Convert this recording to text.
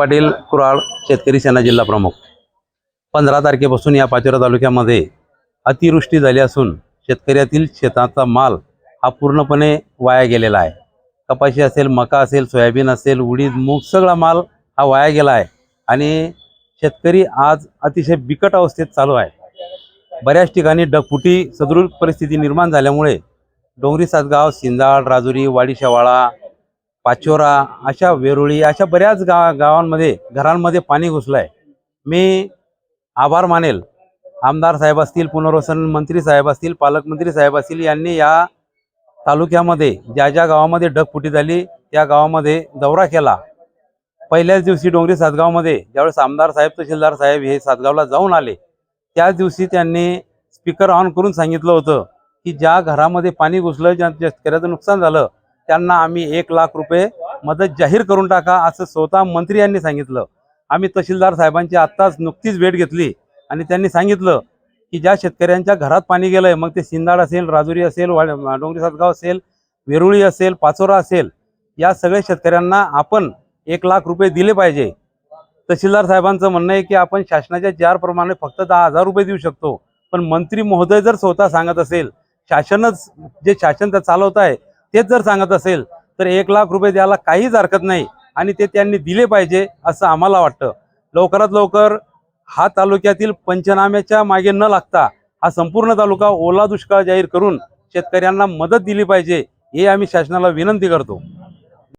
पाटील कुराळ शेतकरी सेना जिल्हा प्रमुख. पंधरा तारखेपासून या पाचोरा तालुक्यामध्ये अतिवृष्टी झाली असून शेतकऱ्यातील शेताचा माल हा पूर्णपणे वाया गेलेला आहे. कपाशी असेल मका असेल सोयाबीन असेल उडीद मूग सगळा माल हा वाया गेला आहे आणि शेतकरी आज अतिशय बिकट अवस्थेत चालू आहे. बऱ्याच ठिकाणी डगफुटी सदृढ परिस्थिती निर्माण झाल्यामुळे डोंगरी सातगाव सिंदाळ राजुरी वाडी शेवाळा पाचोरा अशा वेरुळी अशा बऱ्याच गा गावांमध्ये घरांमध्ये पाणी घुसलं आहे मी आभार मानेल. आमदार साहेब असतील पुनर्वसन मंत्री साहेब असतील पालकमंत्री साहेब असतील यांनी या तालुक्यामध्ये ज्या ज्या गावामध्ये ढगफुटी झाली त्या गावामध्ये दौरा केला. पहिल्याच दिवशी डोंगरी सातगावमध्ये ज्यावेळेस आमदार साहेब तहसीलदार साहेब हे सातगावला जाऊन आले त्याच दिवशी त्यांनी स्पीकर ऑन करून सांगितलं होतं की ज्या घरामध्ये पाणी घुसलं ज्या शेतकऱ्याचं नुकसान झालं त्यांना आम्ही एक लाख रुपये मदत जाहीर करून टाका असं स्वतः मंत्री यांनी सांगितलं. आम्ही तहसीलदार साहेबांची आत्ताच नुकतीच भेट घेतली आणि त्यांनी सांगितलं की ज्या शेतकऱ्यांच्या घरात पाणी गेलंय मग ते सिंदाड असेल राजुरी असेल वाड डोंगरी सातगाव असेल वेरुळी असेल पाचोरा असेल या सगळ्या शेतकऱ्यांना आपण एक लाख रुपये दिले पाहिजे. तहसीलदार साहेबांचं म्हणणं आहे की आपण शासनाच्या जारप्रमाणे फक्त दहा हजार रुपये देऊ शकतो. पण मंत्री महोदय जर स्वतः सांगत असेल शासनच जे शासन त्या चालवत आहे तेच जर सांगत असेल तर एक लाख रुपये द्यायला काहीच हरकत नाही आणि ते त्यांनी दिले पाहिजे असं आम्हाला वाटतं. लवकरात लवकर हा तालुक्यातील पंचनाम्याच्या मागे न लागता हा संपूर्ण तालुका ओला दुष्काळ जाहीर करून शेतकऱ्यांना मदत दिली पाहिजे हे आम्ही शासनाला विनंती करतो.